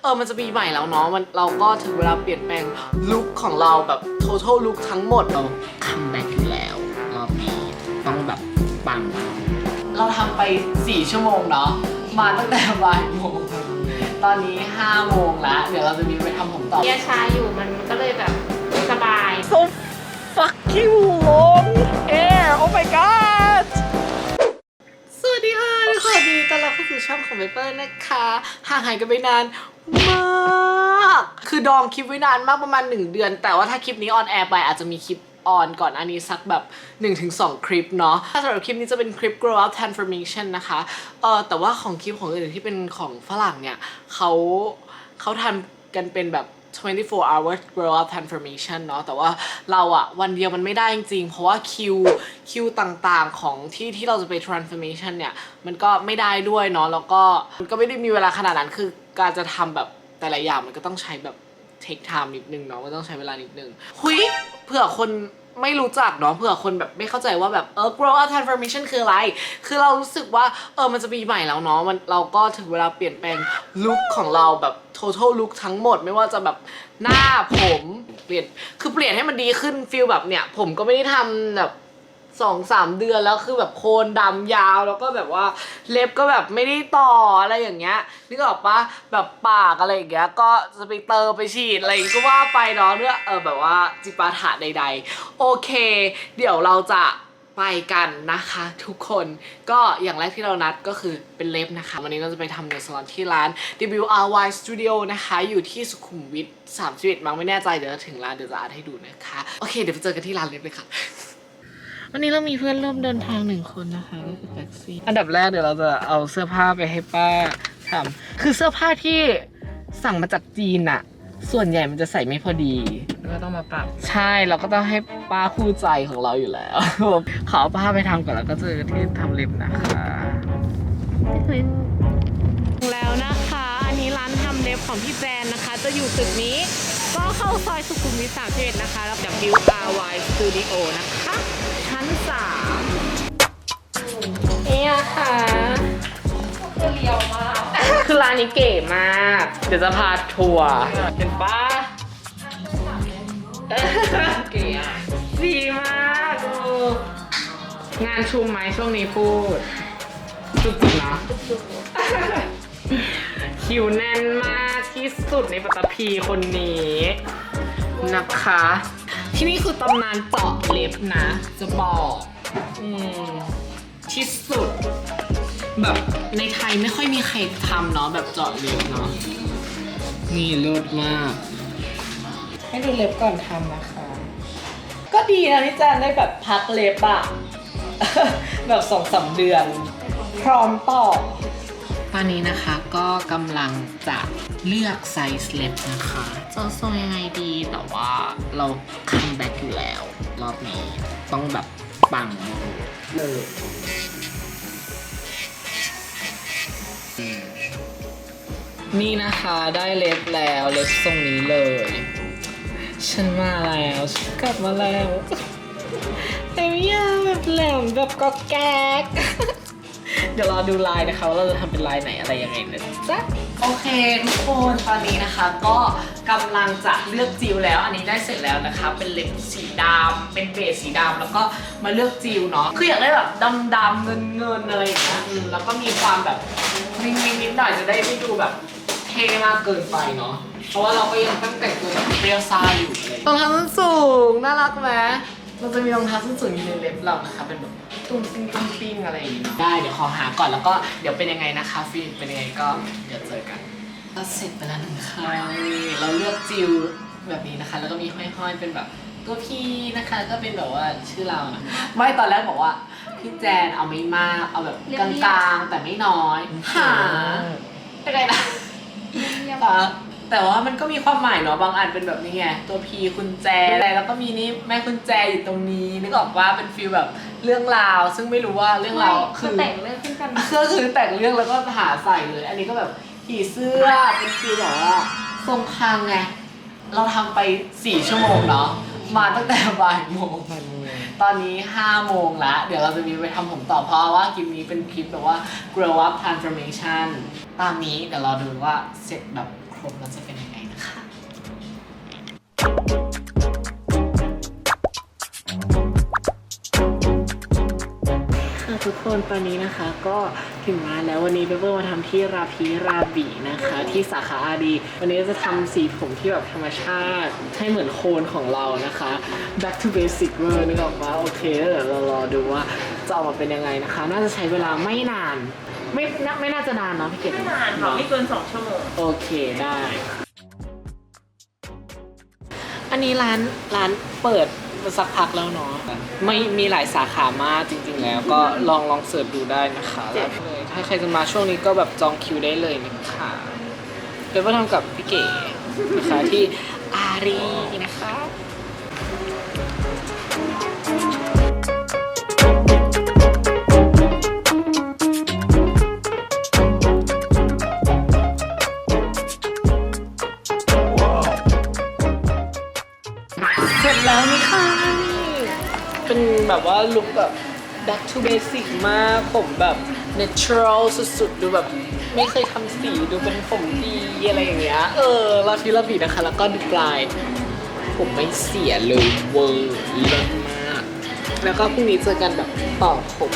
เออมันจะปีใหม่แล้วเนาะมันเราก็ถึงเวลาเปลี่ยนแปลงลุคของเราแบบ total look ทั้งหมดเราคัมแบ็กอยู่แล้วรอบนี้ต้องแบบปัง เราทำไป 4 ชั่วโมงเนาะมาตั้งแต่บ่ายโมงตอนนี้ 5 โมงแล้วเดี๋ยวเราจะมีไปทำผมต่อเบียร์ชาอยู่มันก็เลยแบบสบาย so fucking long air oh my god สวัสดีค่ะ นดีต้อนรับเข้าสู่ช่องของเปเปอร์นะคะ ห่างหายกันไปนานมาก คือดองคลิปไว้นานมากประมาณ 1 เดือน แต่ว่าถ้าคลิปนี้ออนแอร์ไปอาจจะมีคลิปออนก่อนอันนี้สักแบบ 1-2 คลิปเนาะถ้าสำหรับคลิปนี้จะเป็นคลิป grow up transformation นะคะ เออแต่ว่าของคลิปของอื่นที่เป็นของฝรั่งเนี่ยเขาเขาทำกันเป็นแบบ 24 hours grow up transformation เนาะแต่ว่าเราอะวันเดียวมันไม่ได้จริงๆ เพราะว่าคิวคิวต่างๆของที่ที่เราจะไป transformation เนี่ย มันก็ไม่ได้ด้วยเนาะแล้วก็มันก็ไม่ได้มีเวลาขนาดนั้นคือการจะทำแบบแต่ละอย่างมันก็ต้องใช้แบบ take time นิดนึงเนาะมันต้องใช้เวลานิดนึง หุยเผื่อคน ไม่รู้จักเนาะเผื่อคนแบบไม่เข้าใจว่าแบบเออ grow up transformation คืออะไร คือเรารู้สึกว่าเออมันจะมีใหม่แล้วเนาะมันเราก็ถึงเวลาเปลี่ยนแปลงลุคของเราแบบ total look ทั้งหมด ไม่ว่าจะแบบหน้าผมเปลี่ยนคือเปลี่ยนให้มันดีขึ้นฟิลแบบเนี่ย ผมก็ไม่ได้ทำแบบ สองสามเดือนแล้วคือแบบโคนดำยาวแล้วก็แบบว่าเล็บก็แบบไม่ได้ต่ออะไรอย่างเงี้ยนึกออกปะแบบปากอะไรอย่างเงี้ยก็จะไปเติมไปฉีดอะไรก็ว่าไปเนาะเรื่องเออแบบว่าจิปาถะใด ๆ โอเค เดี๋ยวเราจะไปกันนะคะทุกคนก็อย่างแรกที่เรานัดก็คือเป็นเล็บนะคะ วันนี้เราจะไปทำในสลอนที่ร้าน WRY Studio นะคะ อยู่ที่สุขุมวิท31มั้งไม่แน่ใจเดี๋ยวถึงร้านเดี๋ยวจะอ่านให้ดูนะคะ โอเคเดี๋ยวไปเจอกันที่ร้านเล็บเลยค่ะ วันนี้เรามีเพื่อนร่วมเดินทางหนึ่งคนนะคะก็คือแท็กซี่อันดับแรกเดี๋ยวเราจะเอาเสื้อผ้าไปให้ป้าทำคือเสื้อผ้าที่สั่งมาจากจีนอะส่วนใหญ่มันจะใส่ไม่พอดี ก็ต้องมาปรับ ใช่เราก็ต้องให้ป้าคู่ใจของเราอยู่แล้ว ขอเอาป้าไปทำก่อนแล้วก็เจอกันที่ทำเล็บนะคะแล้วนะคะ อันนี้ร้านทำเล็บของพี่แจนนะคะ จะอยู่ตึกนี้ ก็เข้าซอยสุขุมวิท31นะคะแล้ว WRY Studio นะคะ ชั้น3นี่นะคะเรียวมาก คือร้านนี้เก๋มาก เดี๋ยวจะพาทัวร์เห็นปะเก๋อะดีมากเอองานชุมไหมช่วงนี้พูด จุดๆนะคิวแน่นมากที่สุดในปัตตภีคนนี้นะคะ ที่นี่คือตำนานเจาะเล็บนะ จะบอกอืมที่สุด แบบในไทยไม่ค่อยมีใครทำเนาะแบบเจาะเล็บเนาะนี่เลิศมาก ให้ดูเล็บก่อนทำนะคะ ก็ดีนะพี่แจนได้แบบพักเล็บอะ แบบสองสามเดือน พร้อมต่อ ตอนนี้นะคะก็กำลังจะเลือกไซส์เล็บนะคะจะทรงยังไงดีแต่ว่าเราคัมแบ็กอยู่แล้ว รอบนี้ต้องแบบปังเลยนี่นะคะได้เล็บแล้วเล็บทรงนี้เลย ฉันมาแล้วฉันกลับมาแล้วแต่ไม่ยาแบบแหลมแบบก็แก๊ก เดี๋ยวรอดูลายนะคะว่าเราจะทำเป็นลายไหนอะไรยังไงนะจ๊ะโอเคทุกคนตอนนี้นะคะก็กำลังจะเลือกจิวแล้ว อันนี้ได้เสร็จแล้วนะคะ เป็นเล็บสีดำเป็นเบสสีดำแล้วก็มาเลือกจิวเนาะคืออยากได้แบบดำๆเงินเงินๆอะไรอย่างเงี้ยอืมแล้วก็มีความแบบวิงวิงนิดหน่อยจะได้ไม่ดูแบบเท่มากเกินไปเนาะเพราะว่าเราก็ยังต้องแต่งตัวแบบเปรี้ยวซ่าอยู่อะไรรองเท้าส้นสูงน่ารักไหมเราจะมีรองเท้าส้นสูงอยู่ในเล็บเรานะคะเป็นแบบ ตุ้งติ้งตุ้งติ้งอะไรอย่างเงี้ยได้เดี๋ยวขอหาก่อนแล้วก็เดี๋ยวเป็นยังไงนะคะฟีดเป็นยังไงก็เดี๋ยวเจอกันก็เสร็จไปแล้วหนึ่งครั้งเราเลือกจิวแบบนี้นะคะ แล้วก็มีห้อยๆเป็นแบบตัวพี่นะคะก็เป็นแบบว่าชื่อเรานะไม่ตอนแรกบอกว่าพี่แจนเอาไม่มากเอาแบบกลางๆแต่ไม่น้อยหาอะไรนะแต่ แต่ว่ามันก็มีความหมายเนาะบางอันเป็นแบบนี้ไงตัวพีคุณแจอะไรแล้วก็มีนี่แม่คุณแจอยู่ตรงนี้นึกออกว่าเป็นฟีลแบบเรื่องราว ซึ่งไม่รู้ว่าเรื่องราวคือแต่งเรื่องขึ้นกันมาก็คือแต่งเรื่องแล้วก็หาใส่เลย อันนี้ก็แบบผีเสื้อเป็นฟีลแบบว่าทรงคางไงเราทำไปสี่ชั่วโมงเนาะมาตั้งแต่บ่ายโมง ตอนนี้ 5 โมงละเดี๋ยวเราจะมีไปทำผมต่อเพราะว่าคลิปนี้เป็นคลิปแบบว่า grow up transformation ตามนี้เดี๋ยวเราดูว่าเสร็จแบบ ครบแล้วจะเป็นยังไงนะคะค่ะทุกคนตอนนี้นะคะก็ถึงร้านแล้ววันนี้เบเบอร์มาทำที่ราพีราบีนะคะ ที่สาขาอาดีวันนี้จะทำสีผมที่แบบธรรมชาติ ให้เหมือนโคนของเรานะคะ back to basic เวอร์นึกออกมาโอเคแล้วเดี๋ยวเรารอดูว่า จะออกมาเป็นยังไงนะคะ น่าจะใช้เวลาไม่นาน ไม่น่าไม่น่าจะนานเนาะพี่เกดไม่นานค่ะไม่เกินสองชั่วโมง โอเคได้ อันนี้ร้านร้านเปิดมาสักพักแล้วเนาะไม่มีหลายสาขามากจริง ๆ แล้วก็ลองลองเสิร์ชดูได้นะคะแล้วเลยถ้าใครจะมาช่วงนี้ก็แบบจองคิวได้เลยนะคะเดี๋ยวมาทำกับพี่เก๋นะคะที่อารีนะคะ เป็นแบบว่าลุคแบบ back to basic มากผมแบบ natural สุดๆ ดูแบบไม่เคยทำสีดูเป็นผมดีอะไรอย่างเงี้ย เออลาฟิลาบีนะคะ แล้วก็ดูปลาย ผมไม่เสียเลยเวอร์เลิศมาก แล้วก็พรุ่งนี้เจอกันแบบต่อผม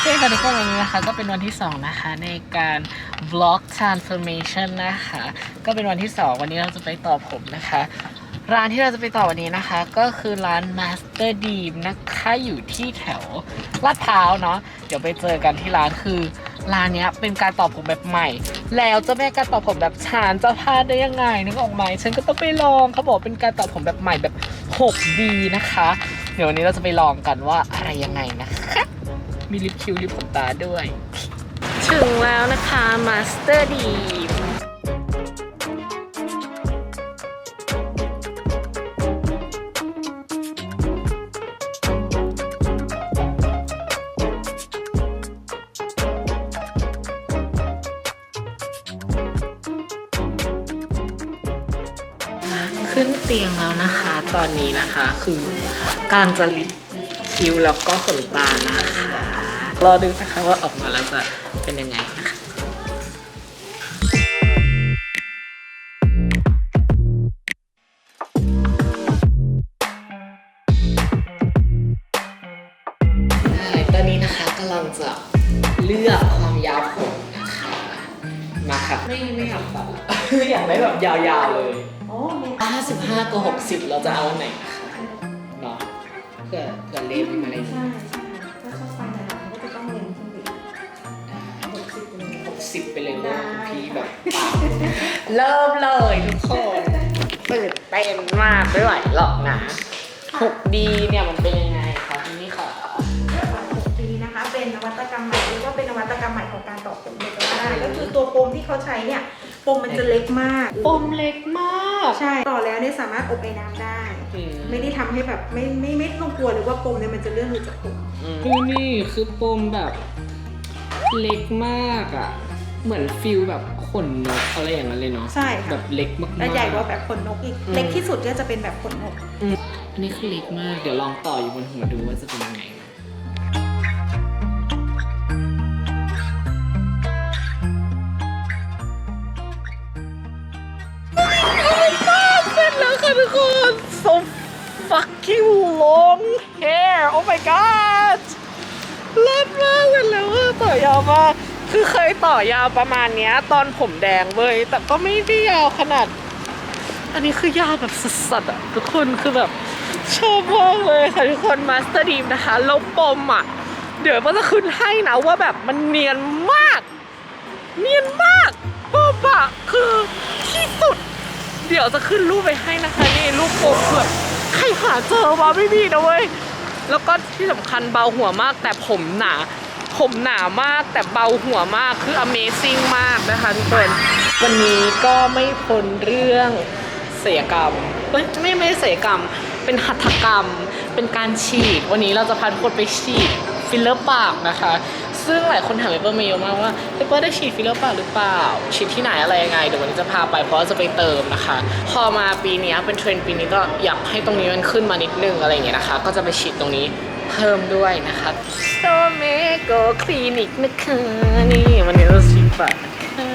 เคค่ะทุกคนวันนี้นะคะ ก็เป็นวันที่ 2 นะคะ ในการ vlog transformation นะคะ ก็เป็นวันที่ 2 วันนี้เราจะไปต่อผมนะคะ ร้านที่เราจะไปต่อวันนี้นะคะ ก็คือร้าน Master Deep นะคะ อยู่ที่แถวลาดพร้าวเนาะ เดี๋ยวไปเจอกันที่ร้านคือร้านเนี้ยเป็นการต่อผมแบบใหม่ แล้วเจ้าแม่การต่อผมแบบชานจะพลาดได้ยังไงนึกออกไหมฉันก็ต้องไปลองเขาบอกเป็นการต่อผมแบบใหม่แบบ 6D นะคะ เดี๋ยววันนี้เราจะไปลองกันว่าอะไรยังไงนะคะ มีลิปคิ้วลิปขนตาด้วย ถึงแล้วนะคะมาสเตอร์ดีขึ้นเตียงแล้วนะคะ ตอนนี้นะคะคือกำลังจะลิปคิ้วแล้วก็ขนตานะคะ รอดูนะคะว่าออกมาแล้วจะเป็นยังไงนะคะได้ตอนนี้นะคะกำลังจะเลือกความยาวผมนะคะ มาค่ะ ไม่ไม่อยากตัดละอยากได้แบบยาวๆเลยโอ้55กับ60เราจะเอาอันไหนนะคะเนาะเผื่อเผื่อเล็บอะไรอย่างใช่เงี้ย 60ไปเลยได้ว่าพี่แบบปากเริ่มเลยทุกคนตื่นเต้นมากไม่ไหวหรอกนะ 6D เนี่ยมันเป็นยังไงคะที่นี่ค่ะ6ปีนะคะ เป็นนวัตกรรมใหม่เรียกว่าเป็นนวัตกรรมใหม่ของการต่อผมเลยก็ได้ก็คือตัวปมที่เขาใช้เนี่ยปมมันจะเล็กมาก ปมเล็กมาก ใช่ ต่อแล้วเนี่ยสามารถอบไอ้น้ำได้อืไม่ได้ทำให้แบบไม่ไม่ไม่ต้องกลัวเลยว่าปมเนี่ยมันจะเลื่อนหลุดจากผมนี่นี่คือปมแบบเล็กมากอะ เหมือนฟิลแบบขนนกอะไรอย่างนั้นเลยเนาะใช่แบค่ะบเล็กมากๆ และใหญ่กว่าแบบขนนกอีก อืม เล็กที่สุดเนี่ยจะเป็นแบบขนนกอืมอันนี้คือเล็กมาก เดี๋ยวลองต่ออยู่บนหัวดูว่าจะเป็นยังไงเสร็จแล้วค่ะทุกคน so fucking long hair oh my god เลิศมากเลยแล้วว่าต่อยาวมาก คือเคยต่อยาวประมาณเนี้ย ตอนผมแดงเว้ยแต่ก็ไม่ได้ยาวขนาด อันนี้คือยาวแบบสัสๆอะทุกคนคือแบบชอบมากเลยค่ะทุกคนมาสเตอร์ดีมนะคะล้วปมอะ เดี๋ยวมันจะขึ้นให้นะว่าแบบมันเนียนมาก เนียนมากปมอะคือที่สุด เดี๋ยวจะขึ้นรูปไปให้นะคะนี่รูปป๊เผือใครหาเจอวะไม่มีนะเว้ยแล้วก็ที่สำคัญเบาหัวมากแต่ผมหนา ผมหนามากแต่เบาหัวมากคือ Amazing มากนะคะทุกคน วันนี้ก็ไม่พ้นเรื่องศิลยกรรมเอ้ยไม่ไม่ศิลยกรรม เป็นหัตถกรรม เป็นการฉีด วันนี้เราจะพาทุกคนไปฉีดฟิลเลอร์ปากนะคะ ซึ่งหลายคนถามเปเปอร์มาเยอะมากว่าเปเปอร์ได้ฉีดฟิลเลอร์ปากหรือเปล่า ฉีดที่ไหนอะไรยังไง เดี๋ยววันนี้จะพาไปเพราะจะไปเติมนะคะ พอมาปีนี้เป็นเทรนด์ปีนี้ก็อยากให้ตรงนี้มันขึ้นมานิดนึงอะไรอย่างเงี้ยนะคะ ก็จะไปฉีดตรงนี้ เพิ่มด้วยนะคะโซเมโกคลินิกนะคะนี่วันนี้เราฉีดปากนะคะ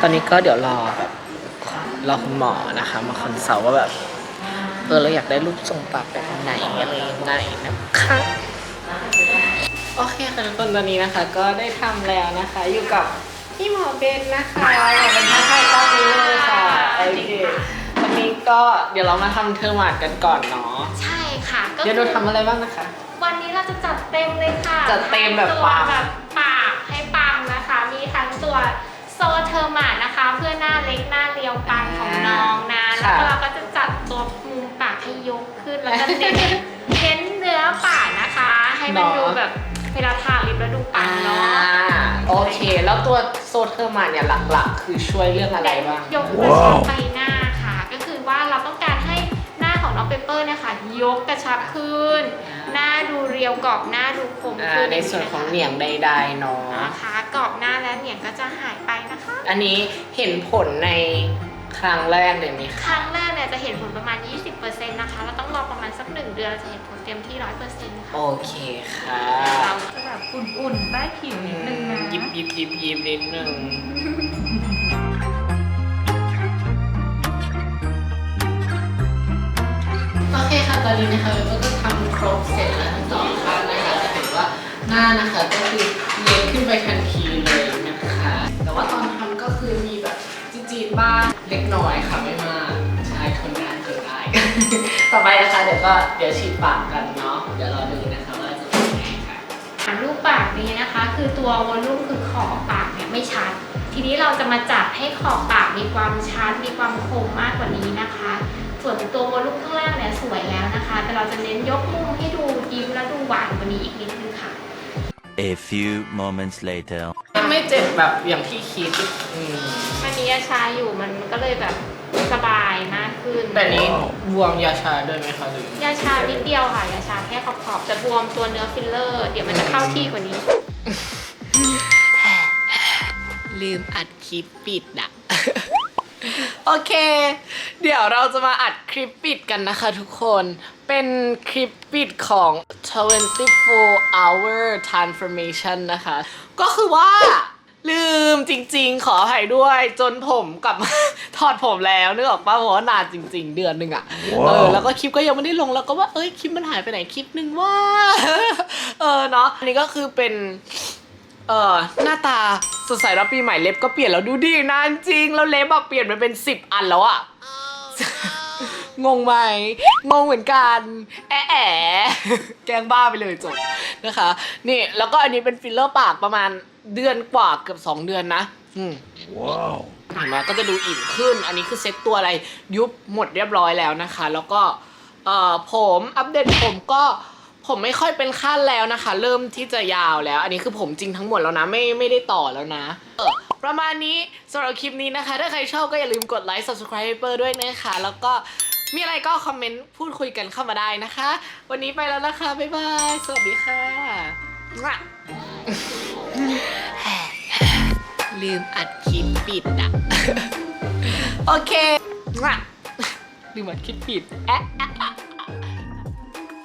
ตอนนี้ก็เดี๋ยวรอแบบรอคุณหมอนะคะ มาคอนเซัลท์ว่าแบบ เออเราอยากได้รูปทรงปากแบบไหนอะไรยังไงนะคะ โอเคค่ะทุกคนตอนนี้นะคะ ก็ได้ทำแล้วนะคะ อยู่กับพี่หมอเบนนะคะหมอเบนท่าไทยกล้องนี้เลยค่ะโอเควันนี้ก็เดี๋ยวเรามาทำเทอร์มาดกันก่อนเนาะใช่ค่ะก็เดี๋ยวเราทำอะไรบ้างนะคะ วันนี้เราจะจัดเต็มเลยค่ะจัดเต็มแบบทั้งตัวปังแบบปากให้ปังนะคะ มีทั้งตัวโซเทอร์มานะคะ เพื่อหน้าเล็กหน้าเรียวปังของน้องนะแล้วก็เราก็จะจัดตัวมุมปากให้ยกขึ้นแล้วก็เน้นเน้นเนื้อปากนะคะ ให้มันดูแบบ เวลาทาลิปแล้วดูปังเนาะโอเค แล้วตัวโซเทอร์มาเนี่ยหลักๆ คือช่วยเรื่องอะไรบ้าง ยกกระชับใบหน้าค่ะ ก็คือว่าเราต้องการให้หน้าของน้องเปเปอร์เนี่ยค่ะยกกระชับขึ้น หน้าดูเรียวกรอบหน้าดูคมอ่าขึ้นในส่วนของเหนียงใดๆเนาะนะคะกรอบหน้าและเหนียงก็จะหายไปนะคะ อันนี้เห็นผลใน ครั้งแรกเลยไหมคคะรั้งแรกเนี่ยจะเห็นผลประมาณ 20%นะคะ เราต้องรอประมาณสักหนึ่งเดือนเราจะเห็นผลเต็มที่ 100%ค่ะโอเคค่ะเราจะแบบอุ่นๆใต้ผิวนิดนึงนะยิบยิบยิบยิบนิดนึง โอเคค่ะตอนนี้นะคะเราก็ทำครบเสร็จแล้วทั้งสองข้างนะคะจะเห็นว่าหน้านะคะก็คือเล็กขึ้นไปทั ต่อไปนะคะเดี๋ยวก็เดี๋ยวฉีดปากกันเนาะเดี๋ยวรอดูนะคะว่าจะเป็นยังไงค่ะรูปปากนี้นะคะ คือตัววอลลุ่มคือขอบปากเนี่ยไม่ชัด ทีนี้เราจะมาจัดให้ขอบปากมีความชัดมีความคมมากกว่านี้นะคะ ส่วนตัววอลลุ่มข้างล่างเนี่ยสวยแล้วนะคะ แต่เราจะเน้นยกมุมให้ดูยิ้มและดูหวานกว่านี้อีกนิดนึงค่ะ A few moments later. ไม่เจ็บแบบอย่างที่คิดอืม มันนี้ยาชาอยู่มันก็เลยแบบสบายมาก ขึ้น แต่นี้บวมยาชาด้วยไหมคะหรือยาชานิดเดียวค่ะ ยาชาแค่ขอบๆจะบวมตัวเนื้อฟิลเลอร์ เดี๋ยวมันจะเข้าที่กว่านี้ ลืมอัดคลิปปิดอะโอเค เดี๋ยวเราจะมาอัดคลิปปิดกันนะคะทุกคน เป็นคลิปปิดของ 24 hour transformation นะคะ ก็คือว่า ลืมจริงๆ ขออภัยด้วยจนผมกลับมา ถอดผมแล้วนึกออกป่ะเพราะว่านานจริง ๆ เดือนหนึ่งอะเออแล้วก็คลิปก็ยังไม่ได้ลงแล้วก็ว่าเอ้ยคลิปมันหายไปไหนคลิปนึงว่าเออเนาะอันนี้ก็คือเป็นเอ่อหน้าตาสดใสรับปีใหม่เล็บก็เปลี่ยนแล้วดูดินานจริงแล้วเล็บอะเปลี่ยนไปเป็นสิบอันแล้วอะ งงไหมงงเหมือนกัน แอะแอะแกล้งบ้าไปเลยจบนะคะ นี่แล้วก็อันนี้เป็นฟิลเลอร์ปากประมาณเดือนกว่าเกือบสองเดือนนะอืม Wow. เห็นไหมก็จะดูอิ่มขึ้น อันนี้คือเซ็ตตัวอะไรยุบหมดเรียบร้อยแล้วนะคะ แล้วก็เอ่อผมอัปเดตผมก็ผมไม่ค่อยเป็นขั้นแล้วนะคะ เริ่มที่จะยาวแล้ว อันนี้คือผมจริงทั้งหมดแล้วนะ ไม่ไม่ได้ต่อแล้วนะ เออประมาณนี้สำหรับคลิปนี้นะคะ ถ้าใครชอบก็อย่าลืมกดไลค์ subscribe ให้เปอร์ด้วยนะคะ แล้วก็ มีอะไรก็คอมเมนต์พูดคุยกันเข้ามาได้นะคะ วันนี้ไปแล้วนะคะ บ๊ายบาย สวัสดีค่ะลืมอัดคลิปปิดอะโอเคลืมอัดคลิปปิดแอะแอะแอะ